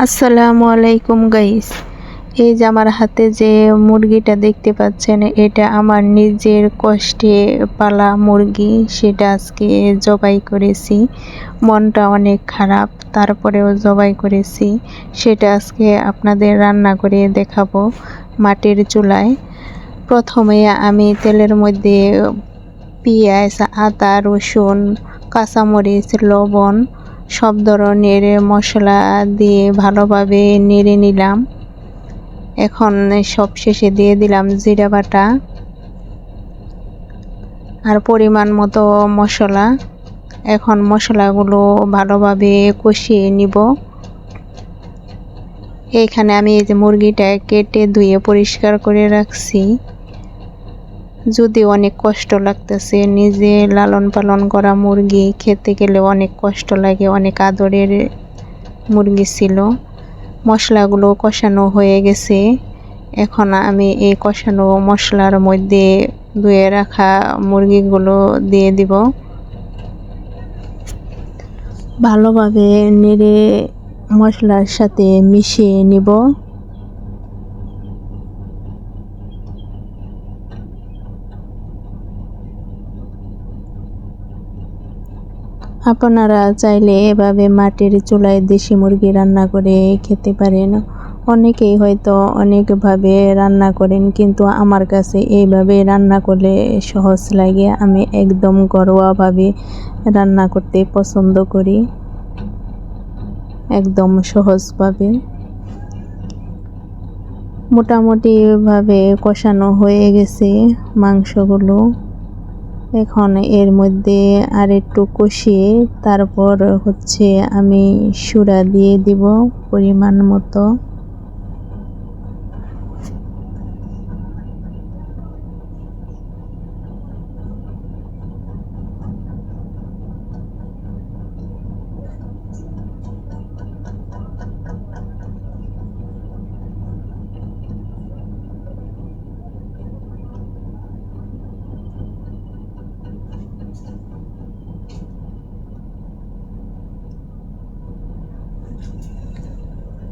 আসসালামু আলাইকুম গাইস এই যে আমার হাতে যে মুরগিটা দেখতে পাচ্ছেন, এটা আমার নিজের কষ্টে পালা মুরগি। সেটা আজকে জবাই করেছি। মনটা অনেক খারাপ, তারপরেও জবাই করেছি। সেটা আজকে আপনাদের রান্না করে দেখাবো মাটির চুলায়। প্রথমে আমি তেলের মধ্যে পেঁয়াজ, আদা, রসুন, কাঁচামরিচ, লবণ সব ধরনের মশলা দিয়ে ভালোভাবে নেড়ে নিলাম। এখন সব শেষে দিয়ে দিলাম জিরা বাটা আর পরিমাণ মতো মশলা। এখন মশলাগুলো ভালোভাবে কষিয়ে নিব। এইখানে আমি এই যে মুরগিটা কেটে ধুয়ে পরিষ্কার করে রাখছি। যদি অনেক কষ্ট লাগতেছে, নিজে লালন পালন করা মুরগি খেতে গেলে অনেক কষ্ট লাগে, অনেক আদরের মুরগি ছিল। মশলাগুলো কষানো হয়ে গেছে। এখন আমি এই কষানো মশলার মধ্যে ধুয়ে রাখা মুরগিগুলো দিয়ে দিব। ভালোভাবে নেড়ে মশলার সাথে মিশিয়ে নিব। আপনারা চাইলে এভাবে মাটির চুলায় দেশি মুরগি রান্না করে খেতে পারেন। অনেকেই হয়তো অনেকভাবে রান্না করেন, কিন্তু আমার কাছে এইভাবে রান্না করলে সহজ লাগে। আমি একদম ঘরোয়াভাবে রান্না করতে পছন্দ করি। একদম সহজভাবে। মোটামুটিভাবে কষানো হয়ে গেছে মাংসগুলো। এখন এর মধ্যে আর একটু কষিয়ে তারপর হচ্ছে আমি সুরা দিয়ে দিব পরিমাণ মতো।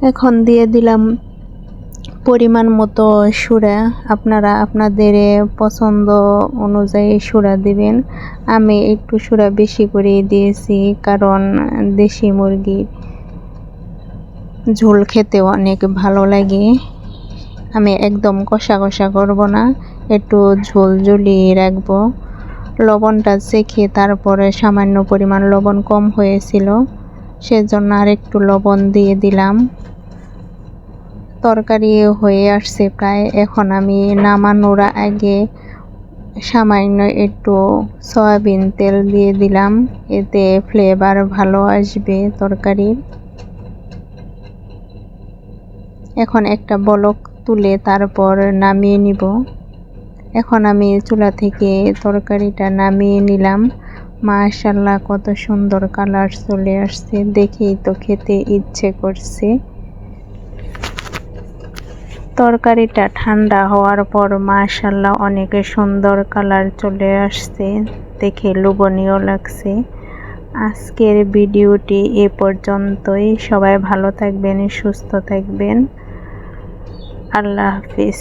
এখন দিয়ে দিলাম পরিমাণ মতো সুরা। আপনারা আপনাদের পছন্দ অনুযায়ী সুরা দিবেন। আমি একটু সুরা বেশি করে দিয়েছি, কারণ দেশি মুরগির ঝোল খেতে অনেক ভালো লাগে। আমি একদম কষা কষা করব না, একটু ঝোল ঝুলিয়ে রাখব। লবণটা চেখে তারপরে সামান্য পরিমাণ লবণ কম হয়েছিল, সেজন্য আর একটু লবণ দিয়ে দিলাম। তরকারি হয়ে আসছে প্রায়। এখন আমি নামানোর আগে সামান্য একটু সয়াবিন তেল দিয়ে দিলাম। এতে ফ্লেভার ভালো আসবে তরকারির। এখন একটা বলক তুলে তারপর নামিয়ে নিব। এখন আমি চুলা থেকে তরকারিটা নামিয়ে নিলাম। মাশাল্লাহ কত সুন্দর কালার চলে আসছে। দেখেই তো খেতে ইচ্ছে করছে। তরকারিটা ঠান্ডা হওয়ার পর মাশাল্লাহ অনেক সুন্দর কালার চলে আসছে। দেখে লোভনীয় লাগছে। আজকের ভিডিওটি এ পর্যন্তই। সবাই ভালো থাকবেন, সুস্থ থাকবেন। আল্লাহ হাফিজ।